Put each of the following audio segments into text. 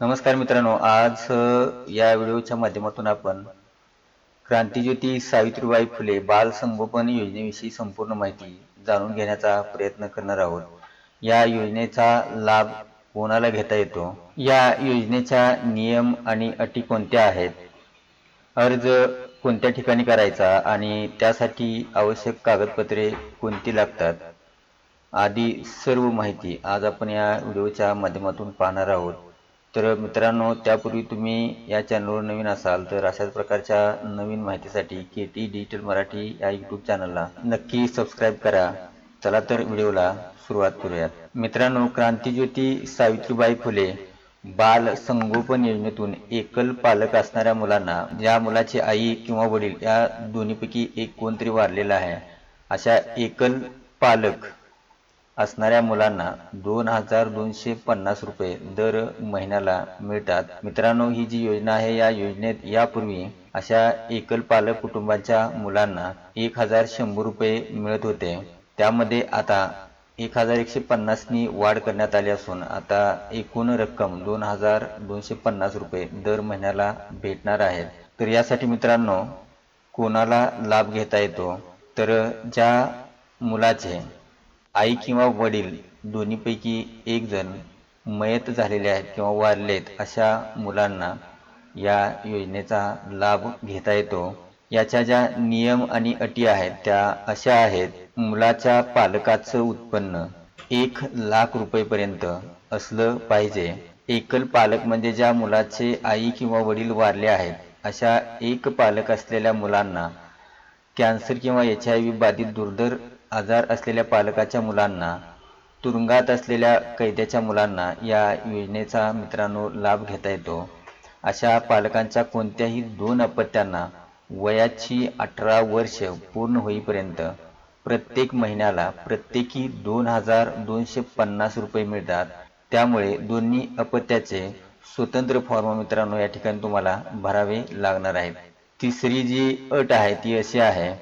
नमस्कार मित्रांनो आज या व्हिडिओच्या माध्यमातून आपण क्रांतीज्योती सावित्रीबाई फुले बाल संगोपन योजनेविषयी संपूर्ण माहिती जाणून घेण्याचा प्रयत्न करणार आहोत. या योजनेचा लाभ कोणाला घेता येतो? या योजनेच्या नियम आणि अटी कोणत्या आहेत? अर्ज कोणत्या ठिकाणी करायचा आणि त्यासाठी आवश्यक कागदपत्रे कोणती लागतात? आदी सर्व माहिती आज आपण या व्हिडिओच्या माध्यमातून पाहणार आहोत. तर मित्रांनो त्यापूर्वी तुम्ही या चॅनलवर नवीन असाल तर अशाच प्रकारच्या नवीन माहितीसाठी के टी डिजिटल मराठी या यूट्यूब चॅनलला नक्की सबस्क्राईब करा. चला तर व्हिडिओला सुरुवात करूयात. मित्रांनो क्रांतीज्योती सावित्रीबाई फुले बाल संगोपन योजनेतून एकल पालक असणाऱ्या मुलांना ज्या मुलाची आई किंवा वडील या दोन्हीपैकी एक कोणतरी वारलेला आहे अशा एकल पालक असणाऱ्या मुलांना दोन हजार दोनशे पन्नास रुपये दर महिन्याला मिळतात. मित्रांनो ही जी योजना आहे या योजनेत यापूर्वी अशा एकल पालक कुटुंबाच्या मुलांना एक हजार शंभर रुपये मिळत होते. त्यामध्ये आता एक हजार एकशे पन्नासनी वाढ करण्यात आली असून आता एकूण रक्कम दोन हजार दोनशे पन्नास रुपये दर महिन्याला भेटणार आहेत तर यासाठी मित्रांनो कोणाला लाभ घेता येतो? तर ज्या मुलाचे आई किंवा वडील दोन्हीपैकी एक जण मयत झालेले आहेत किंवा वारले आहेत अशा मुलांना या योजनेचा लाभ घेता येतो. याच्या ज्या नियम आणि अटी आहेत त्या अशा आहेत. मुलाच्या पालकाचं उत्पन्न एक लाख रुपयेपर्यंत असलं पाहिजे. एकल पालक म्हणजे ज्या मुलाचे आई किंवा वडील वारले आहेत अशा एक पालक असलेल्या मुलांना कॅन्सर किंवा एच आय व्ही बाधित दुर्धर आजार असलेल्या पालकाच्या मुलांना तुरुंगात असलेल्या कैद्याच्या मुलांना या योजनेचा मित्रांनो लाभ घेता येतो. अशा पालकांच्या कोणत्याही दोन अपत्यांना वयाची अठरा वर्ष पूर्ण होईपर्यंत प्रत्येक महिन्याला प्रत्येकी दोन हजार दोनशे पन्नास रुपये मिळतात. त्यामुळे दोन्ही अपत्याचे स्वतंत्र फॉर्म मित्रांनो या ठिकाणी तुम्हाला भरावे लागणार आहेत. तिसरी जी अट आहे ती अशी आहे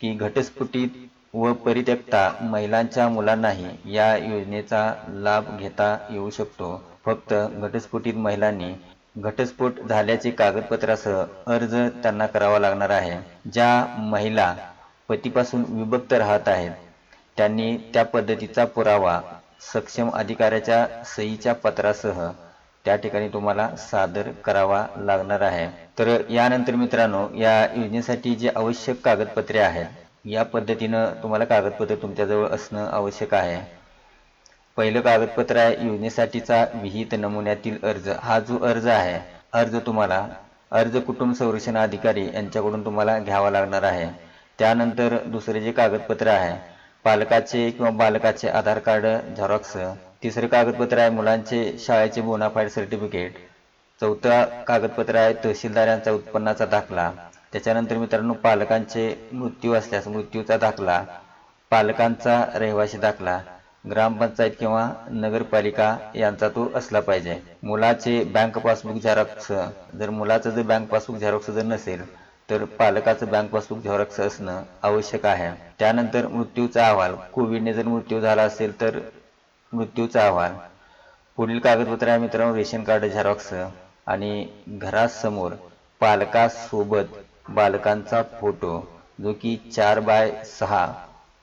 की घटस्फुटीत व परित्यक्ता महिलांच्या मुलांनाही या योजनेचा लाभ घेता येऊ शकतो. फक्त घटस्फोटित महिलांनी घटस्फोट झाल्याचे कागदपत्रासह अर्ज त्यांना करावा लागणार आहे. ज्या महिला पतीपासून विभक्त राहत आहेत त्यांनी त्या पद्धतीचा पुरावा सक्षम अधिकाऱ्याच्या सहीच्या पत्रासह त्या ठिकाणी तुम्हाला सादर करावा लागणार आहे. तर यानंतर मित्रांनो या योजनेसाठी जे आवश्यक कागदपत्रे आहेत या पद्धतीनं तुम्हाला कागदपत्र तुमच्याजवळ असणं आवश्यक आहे. पहिलं कागदपत्र आहे योजनेसाठीचा विहित नमुन्यातील अर्ज. हा जो अर्ज आहे अर्ज तुम्हाला अर्ज कुटुंब संरक्षण अधिकारी यांच्याकडून तुम्हाला घ्यावा लागणार आहे. त्यानंतर दुसरे जे कागदपत्र आहे पालकाचे किंवा बालकाचे आधार कार्ड झेरॉक्स तिसरे कागदपत्र आहे मुलांचे शाळेचे बोनाफाईड सर्टिफिकेट चौथा कागदपत्र आहे तहसीलदारांचा उत्पन्नाचा दाखला. त्याच्यानंतर मित्रांनो पालकांचे मृत्यू असल्यास मृत्यूचा दाखला पालकांचा रहिवासी दाखला ग्रामपंचायत किंवा नगरपालिका यांचा तो असला पाहिजे. मुलाचे बँक पासबुक झेरॉक्स जर मुलाचं जर बँक पासबुक झेरॉक्स जर नसेल तर पालकाचं बँक पासबुक झेरॉक्स असणं आवश्यक आहे. त्यानंतर मृत्यूचा अहवाल. कोविडने जर मृत्यू झाला असेल तर मृत्यूचा अहवाल. पुढील कागदपत्र आहे मित्रांनो रेशन कार्ड झेरॉक्स. आणि घरासमोर पालकासोबत बालकांचा फोटो जो की चार बाय सहा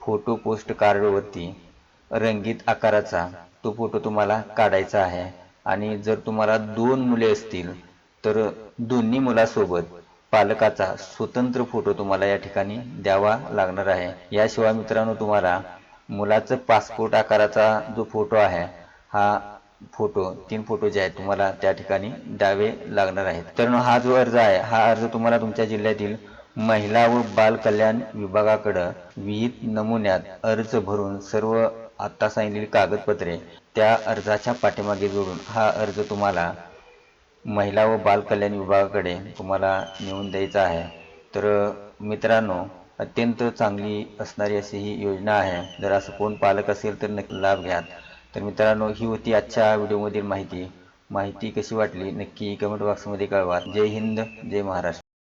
फोटो पोस्ट कार्डवरती रंगीत आकाराचा तो फोटो तुम्हाला काढायचा आहे. आणि जर तुम्हाला दोन मुले असतील तर दोन्ही मुलासोबत पालकाचा स्वतंत्र फोटो तुम्हाला या ठिकाणी द्यावा लागणार आहे. याशिवाय मित्रांनो तुम्हाला मुलाचं पासपोर्ट आकाराचा जो फोटो आहे हा फोटो तीन फोटो जे आहेत तुम्हाला त्या ठिकाणी द्यावे लागणार आहेत. तर हा जो अर्ज आहे हा अर्ज तुम्हाला तुमच्या जिल्ह्यातील महिला व बाल कल्याण विभागाकडं विहित नमुन्यात अर्ज भरून सर्व आत्ता सांगितलेली कागदपत्रे त्या अर्जाच्या पाठीमागे जोडून हा अर्ज तुम्हाला महिला व बाल कल्याण विभागाकडे तुम्हाला नेऊन द्यायचा आहे. तर मित्रांनो अत्यंत चांगली असणारी अशी ही योजना आहे. जर असं कोण पालक असेल तर नक्की लाभ घ्या तर मित्रांनो ही होती आजच्या व्हिडिओमधील माहिती. माहिती कशी वाटली? नक्की कमेंट बॉक्समध्ये कळवा. जय हिंद जय महाराष्ट्र.